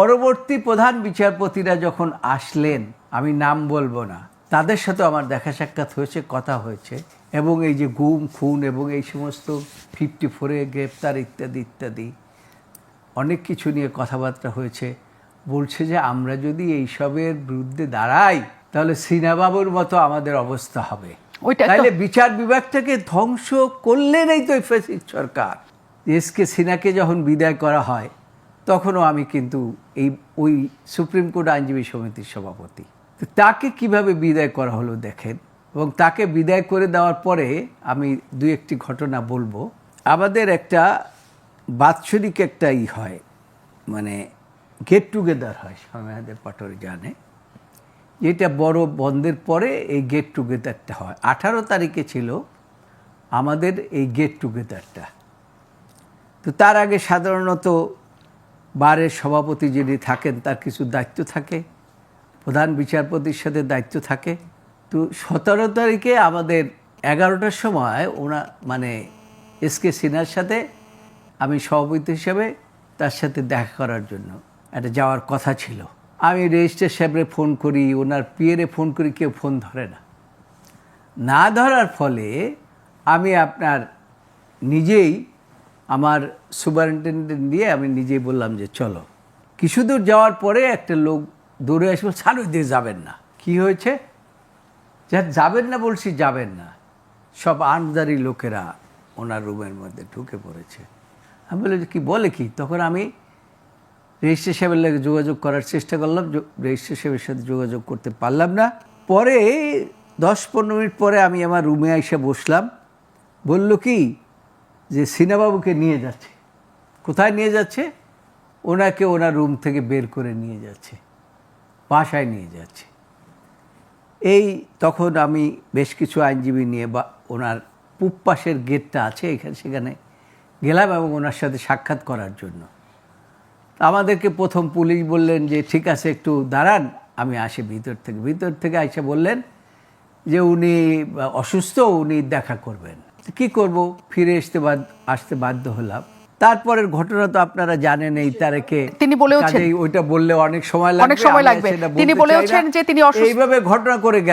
পরবর্তী প্রধান বিচারপতিরা যখন আসলেন আমি নাম বলব না তাদের সাথে আমার দেখা সাক্ষাৎ হয়েছে কথা হয়েছে এবং এই যে গুম খুন এবং এই সমস্ত ফিফটি ফোরে গ্রেপ্তার ইত্যাদি ইত্যাদি অনেক কিছু নিয়ে কথাবার্তা হয়েছে। বলছে যে আমরা যদি এইসবের বিরুদ্ধে দাঁড়াই তাহলে সিনাবাবুর মতো আমাদের অবস্থা হবে। তাহলে বিচার বিভাগটাকে ধ্বংস করলেন এই তো ফেসিস সরকার। এস কে সিনহাকে যখন বিদায় করা হয় তখনও আমি কিন্তু এই, ওই সুপ্রিম কোর্ট আইনজীবী সমিতির সভাপতি। তাকে কীভাবে বিদায় করা হলো দেখেন এবং তাকে বিদায় করে দেওয়ার পরে আমি দু একটি ঘটনা বলব। আমাদের একটা বাৎসরিক একটা ই হয় মানে গেট টুগেদার হয় স্বামীদের পাটরি জানে। যেটা বড় বন্ধের পরে এই গেট টুগেদারটা হয়। আঠারো তারিখে ছিল আমাদের এই গেট টুগেদারটা তো তার আগে সাধারণত বারের সভাপতি যিনি থাকেন, তার কিছু দায়িত্ব থাকে, প্রধান বিচারপতির সাথে দায়িত্ব থাকে। তো সতেরো তারিখে আমাদের এগারোটার সময় ওনা মানে এস কে সিনহার সাথে আমি সভাপতি হিসেবে তার সাথে দেখা করার জন্য। একটা যাওয়ার কথা ছিল। আমি রেজিস্ট্রার সাহেবরে ফোন করি, ওনার পিএরে ফোন করি, কেউ ফোন ধরে না। না ধরার ফলে আমি আপনার নিজেই আমার সুপারিনটেন্ডেন্ট দিয়ে আমি নিজেই বললাম যে চলো। কিছু দূর যাওয়ার পরে একটা লোক দৌড়ে আসবে সারুই দিয়ে যাবেন না। কি হয়েছে? যা যাবেন না বলছি, যাবেন না। সব আনদারি লোকেরা ওনার রুমের মধ্যে ঢুকে পড়েছে। আমি বলি কি বলে কি? তখন আমি রেজিস্ট্রি সাহেবের লাগে যোগাযোগ করার চেষ্টা করলাম রেজিস্ট্রি সাহেবের সাথে যোগাযোগ করতে পারলাম না। পরে দশ পনেরো মিনিট পরে আমি আমার রুমে এসে বসলাম। বলল কি যে সিনাবাবুকে নিয়ে যাচ্ছে। কোথায় নিয়ে যাচ্ছে? ওনাকে ওনার রুম থেকে বের করে নিয়ে যাচ্ছে। বাসায় নিয়ে যাচ্ছে। এই তখন আমি বেশ কিছু আইনজীবী নিয়ে বা ওনার পূব গেটটা আছে এখানে, সেখানে গেলাম এবং ওনার সাথে সাক্ষাৎ করার জন্য। আমাদেরকে প্রথম পুলিশ বললেন যে, ঠিক আছে, একটু দাঁড়ান। আমি আসি ভিতর থেকে। ভিতর থেকে এসে বললেন যে, উনি অসুস্থ, উনি দেখা করবেন। কি করব ফিরে আসতে আসতে বাধ্য হলাম তারপরের ঘটনা তো আপনারা জানেন এই তারিখে তিনি বলেওছেন। ওইটা বললে অনেক সময় লাগবে অনেক সময় লাগবে। তিনি বলেছেন বলেওছেন যে তিনি অসুস্থ। এইভাবে ঘটনা করে গেল